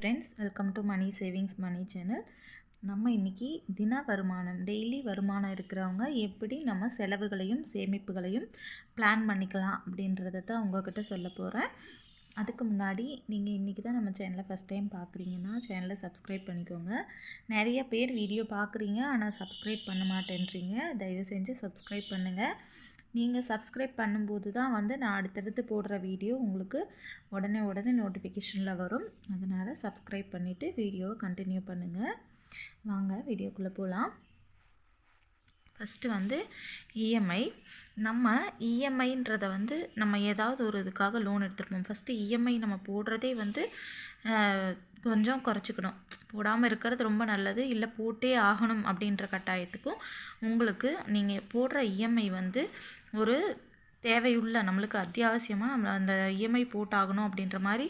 Friends welcome to money savings money channel நம்ம இன்றைக்கி தின வருமானம் டெய்லி வருமானம் இருக்கிறவங்க எப்படி நம்ம செலவுகளையும் சேமிப்புகளையும் பிளான் பண்ணிக்கலாம் அப்படின்றத தான் உங்கள்கிட்ட சொல்ல போகிறேன் அதுக்கு முன்னாடி நீங்கள் இன்றைக்கி தான் நம்ம சேனலை ஃபஸ்ட் டைம் பார்க்குறீங்கன்னா சேனலை சப்ஸ்கிரைப் பண்ணிக்கோங்க. நிறைய பேர் வீடியோ பார்க்குறீங்க ஆனால் சப்ஸ்கிரைப் பண்ண மாட்டேன்றீங்க. தயவு செஞ்சு சப்ஸ்கிரைப் பண்ணுங்கள் நீங்கள் சப்ஸ்கிரைப் பண்ணும்போது தான் வந்து நான் அடுத்தடுத்து போடுற வீடியோ உங்களுக்கு உடனே உடனே நோட்டிஃபிகேஷனில் வரும். அதனால் சப்ஸ்கிரைப் பண்ணிவிட்டு வீடியோவை கண்டினியூ பண்ணுங்கள் வாங்க வீடியோக்குள்ளே போகலாம் ஃபஸ்ட்டு வந்து இஎம்ஐ நம்ம இஎம்ஐன்றதை வந்து நம்ம ஏதாவது ஒரு இதுக்காக லோன் எடுத்துருப்போம். ஃபஸ்ட்டு இஎம்ஐ நம்ம போடுறதே வந்து கொஞ்சம் குறைச்சிக்கணும். போடாமல் இருக்கிறது ரொம்ப நல்லது. இல்லை போட்டே ஆகணும் அப்படின்ற கட்டாயத்துக்கும் உங்களுக்கு நீங்கள் போடுற இஎம்ஐ வந்து ஒரு தேவையுள்ள நம்மளுக்கு அத்தியாவசியமாக நம்ம அந்த இஎம்ஐ போட்டாகணும் அப்படின்ற மாதிரி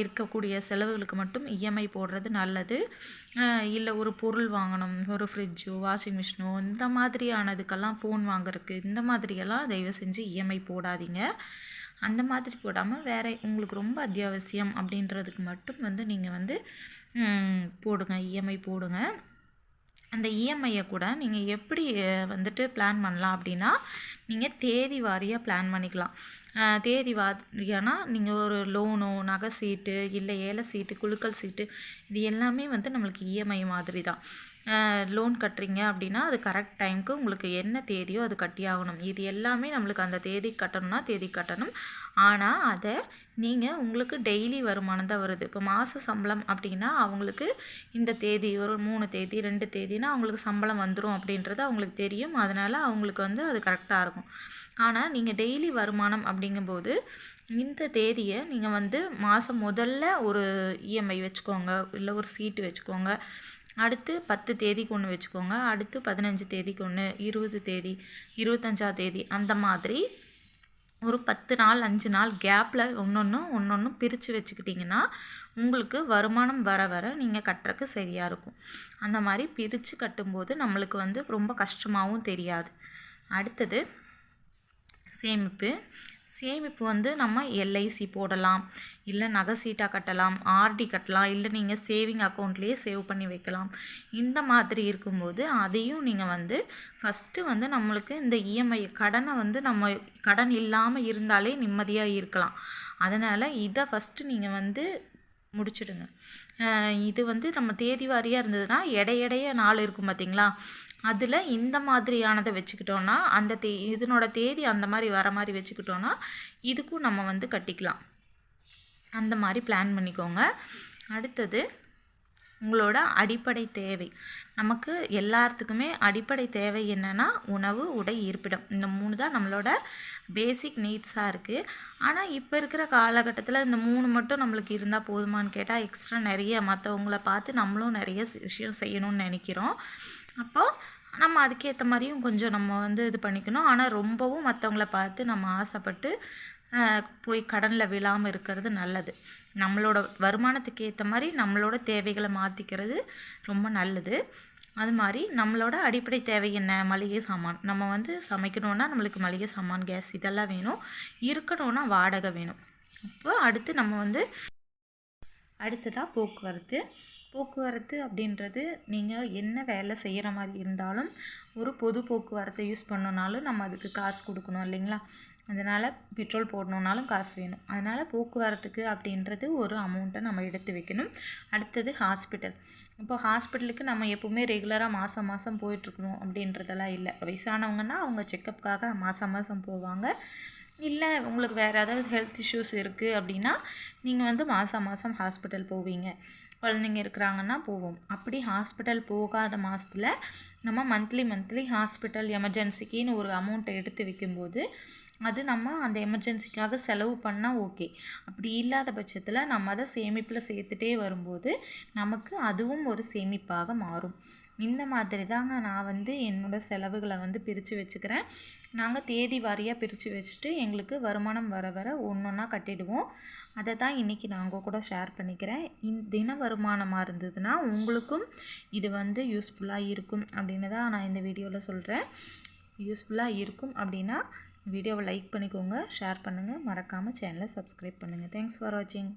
இருக்கக்கூடிய செலவுகளுக்கு மட்டும் இஎம்ஐ போடுறது நல்லது. இல்லை ஒரு பொருள் வாங்கணும் ஒரு ஃப்ரிட்ஜோ வாஷிங் மிஷினோ இந்த மாதிரியானதுக்கெல்லாம் ஃபோன் வாங்குறதுக்கு இந்த மாதிரியெல்லாம் தயவு செஞ்சு இஎம்ஐ போடாதீங்க. அந்த மாதிரி போடாமல் வேறு உங்களுக்கு ரொம்ப அத்தியாவசியம் அப்படின்றதுக்கு மட்டும் வந்து நீங்கள் வந்து போடுங்க இஎம்ஐ போடுங்க. அந்த இஎம்ஐயை கூட நீங்கள் எப்படி வந்துட்டு பிளான் பண்ணலாம் அப்படின்னா நீங்கள் தேதி வாரியாக பிளான் பண்ணிக்கலாம். தேதி வாரியானா நீங்கள் ஒரு லோனோ நகை சீட்டு இல்லை ஏழை சீட்டு குழுக்கள் சீட்டு இது எல்லாமே வந்து நம்மளுக்கு இஎம்ஐ மாதிரி தான் லோன் கட்டுறீங்க அப்படின்னா அது கரெக்ட் டைமுக்கு உங்களுக்கு என்ன தேதியோ அது கட்டி ஆகணும். இது எல்லாமே நம்மளுக்கு அந்த தேதி கட்டணும்னா தேதி கட்டணும். ஆனால் அதை நீங்கள் உங்களுக்கு டெய்லி வருமானம் தான் வருது. இப்போ மாத சம்பளம் அப்படின்னா அவங்களுக்கு இந்த தேதி ஒரு மூணு தேதி ரெண்டு தேதினா அவங்களுக்கு சம்பளம் வந்துடும் அப்படின்றது அவங்களுக்கு தெரியும். அதனால் அவங்களுக்கு வந்து அது கரெக்டாக இருக்கும். ஆனால் நீங்கள் டெய்லி வருமானம் அப்படிங்கும்போது இந்த தேதியை நீங்கள் வந்து மாதம் முதல்ல ஒரு இஎம்ஐ வச்சுக்கோங்க இல்லை ஒரு சீட்டு வச்சுக்கோங்க. அடுத்து பத்து தேதிக்கு ஒன்று வச்சுக்கோங்க அடுத்து பதினஞ்சு தேதிக்கு ஒன்று இருபது தேதி இருபத்தஞ்சாம் தேதி அந்த மாதிரி ஒரு பத்து நாள் அஞ்சு நாள் கேப்பில் ஒன்று ஒன்று ஒன்று ஒன்று பிரித்து வச்சுக்கிட்டிங்கன்னா உங்களுக்கு வருமானம் வர வர நீங்கள் கட்டுறக்கு சரியாக இருக்கும். அந்த மாதிரி பிரித்து கட்டும்போது நம்மளுக்கு வந்து ரொம்ப கஷ்டமாகவும் தெரியாது. அடுத்தது சேமிப்பு. சேமிப்பு வந்து நம்ம எல்ஐசி போடலாம். இல்லை நகை சீட்டாக கட்டலாம் ஆர்டி கட்டலாம் இல்லை நீங்கள் சேவிங் அக்கௌண்ட்லேயே சேவ் பண்ணி வைக்கலாம். இந்த மாதிரி இருக்கும்போது அதையும் நீங்கள் வந்து ஃபஸ்ட்டு வந்து நம்மளுக்கு இந்த இஎம்ஐ கடனை வந்து நம்ம கடன் இல்லாமல் இருந்தாலே நிம்மதியாக இருக்கலாம். அதனால் இதை ஃபஸ்ட்டு நீங்கள் வந்து முடிச்சிடுங்க. இது வந்து நம்ம தேதி வாரியாக இருந்ததுன்னா எடையடைய நாள் இருக்கும் பார்த்திங்களா அதில் இந்த மாதிரியானதை வச்சுக்கிட்டோன்னா அந்த தே இதனோட தேதி அந்த மாதிரி வர மாதிரி வச்சுக்கிட்டோன்னா இதுக்கும் நம்ம வந்து கட்டிக்கலாம். அந்த மாதிரி பிளான் பண்ணிக்கோங்க. அடுத்தது உங்களோட அடிப்படை தேவை. நமக்கு எல்லாத்துக்குமே அடிப்படை தேவை என்னென்னா உணவு உடை இருப்பிடம். இந்த மூணு தான் நம்மளோட பேசிக் நீட்ஸாக இருக்குது ஆனால் இப்போ இருக்கிற காலகட்டத்தில் இந்த மூணு மட்டும் நம்மளுக்கு இருந்தால் போதுமான்னு கேட்டால் எக்ஸ்ட்ரா நிறைய மற்றவங்கள பார்த்து நம்மளும் நிறைய விஷயம் செய்யணும்னு நினைக்கிறோம். அப்போது நம்ம அதுக்கேற்ற மாதிரியும் கொஞ்சம் நம்ம வந்து இது பண்ணிக்கணும். ஆனால் ரொம்பவும் மற்றவங்கள பார்த்து நம்ம ஆசைப்பட்டு போய் கடனில் விழாமல் இருக்கிறது நல்லது. நம்மளோட வருமானத்துக்கு ஏற்ற மாதிரி நம்மளோட தேவைகளை மாற்றிக்கிறது ரொம்ப நல்லது. அது மாதிரி நம்மளோட அடிப்படை தேவை என்ன? மளிகை சாமான். நம்ம வந்து சமைக்கணுன்னா நம்மளுக்கு மளிகை சாமான் கேஸ் இதெல்லாம் வேணும். இருக்கணும்னா வாடகை வேணும். அப்போ அடுத்து நம்ம வந்து அடுத்ததாக போக்குவரத்து. போக்குவரத்து அப்படின்றது நீங்கள் என்ன வேலை செய்கிற மாதிரி இருந்தாலும் ஒரு பொது போக்குவரத்தை யூஸ் பண்ணனாலும் நம்ம அதுக்கு காசு கொடுக்கணும் இல்லைங்களா? அதனால் பெட்ரோல் போடணுன்னாலும் காசு வேணும். அதனால் போக்குவரத்துக்கு அப்படின்றது ஒரு அமௌண்ட்டை நம்ம எடுத்து வைக்கணும். அடுத்தது ஹாஸ்பிட்டல் இப்போ ஹாஸ்பிட்டலுக்கு நம்ம எப்போவுமே ரெகுலராக மாதம் மாதம் போயிட்டுருக்கணும் அப்படின்றதெல்லாம் இல்லை. வயசானவங்கன்னா அவங்க செக்கப்புக்காக மாதம் மாதம் போவாங்க. இல்லை உங்களுக்கு வேறு ஏதாவது ஹெல்த் இஷ்யூஸ் இருக்குது அப்படின்னா நீங்கள் வந்து மாதம் மாதம் ஹாஸ்பிட்டல் போவீங்க. குழந்தைங்க இருக்கிறாங்கன்னா போவோம். அப்படி ஹாஸ்பிட்டல் போகாத மாதத்தில் நம்ம மந்த்லி மந்த்லி ஹாஸ்பிட்டல் எமர்ஜென்சிக்குன்னு ஒரு அமௌண்ட்டை எடுத்து வைக்கும்போது அது நம்ம அந்த எமர்ஜென்சிக்காக செலவு பண்ணால் ஓகே அப்படி இல்லாத பட்சத்தில் நம்ம அதை சேமிப்பில் சேர்த்துட்டே வரும்போது நமக்கு அதுவும் ஒரு சேமிப்பாக மாறும். இந்த மாதிரி தாங்க நான் வந்து என்னோடய செலவுகளை வந்து பிரித்து வச்சுக்கிறேன். நாங்கள் தேதி வாரியாக பிரித்து வச்சுட்டு எங்களுக்கு வருமானம் வர வர ஒன்று ஒன்றா கட்டிடுவோம். அதை தான் இன்றைக்கி நாங்கள் கூட ஷேர் பண்ணிக்கிறேன். இன் தின வருமானமாக இருந்ததுன்னா உங்களுக்கும் இது வந்து யூஸ்ஃபுல்லாக இருக்கும். அப்படி அப்படின்னு தான் நான் இந்த வீடியோவில் சொல்கிறேன் யூஸ்ஃபுல்லாக இருக்கும் அப்படின்னா வீடியோவை லைக் பண்ணிக்கோங்க ஷேர் பண்ணுங்கள் மறக்காமல் சேனலை சப்ஸ்கிரைப் பண்ணுங்கள் தேங்க்ஸ் ஃபார் வாட்சிங்